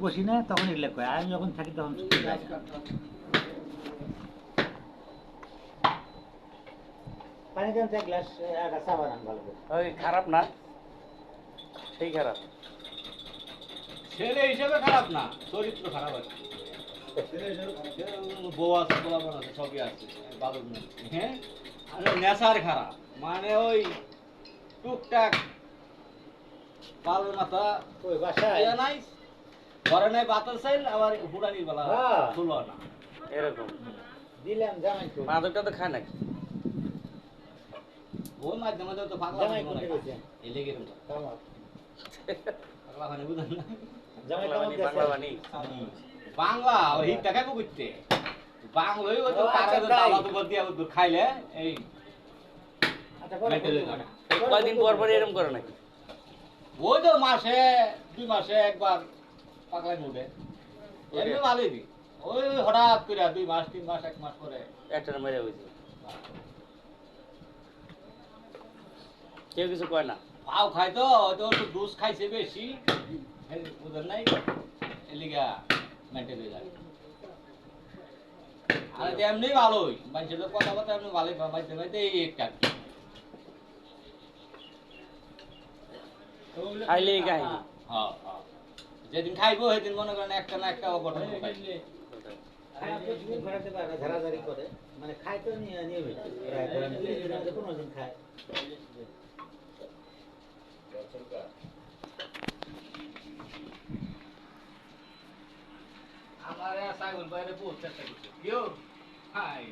বসি না তখন এগুলো কয়। আর আমি যখন থাকি তখন করে করে। ওই খারাপ না সেই খারাপ। ছেলে হিসেবে খারাপ না চরিত্র খারাপ আছে বউ আছে গোলাপন আছে সবই আছে নেই। হ্যাঁ? আর নেশার খারাপ। মানে ওই টুকটাক পালের মাথা ওই বাসায়? নাই। ঘরে নাই বাতাস চাইল আবার হুড়ানির বেলা হ্যাঁ। না। এরকম। দিলাম জামাই তো মাদকটা তো খায় নাকি? ওই মাঝে মাঝে তো পাগলা জামাই কোনটা। গেছে? এই লেগে গেল পাগলা মানে বুঝেন না? জামাই বাংলা করতে। বাংলাই তো আচ্ছা। দাওয়া তো খাইলে এই। আচ্ছা কয়দিন পর পর এরকম করে নাকি? ওই তো মাসে দুই মাসে একবার পাগলাই মুডে এমনি ভালোই দি ওই হঠাৎ করে দুই মাস তিন মাস এক মাস করে একটা মেরে হয়েছে কেউ কিছু কয় না পাও খাই তো হয়তো একটু ডোজ খাইছে বেশি এই ওদের নাই এলিগা মেন্টেল হয়ে যায় আর এতে এমনি ভালোই মানুষের তো কথা কথা এমনি ভালোই মাইতে মাইতে এই একটা খাইলেই কাহিনী হ্যাঁ হ্যাঁ যেদিন খাইবো সেদিন মনে করেন একটা না একটা অঘটন ঝাড়াঝাড়ি করে মানে আমার ছাগল বাইরে পৌঁছতে কেউ হাই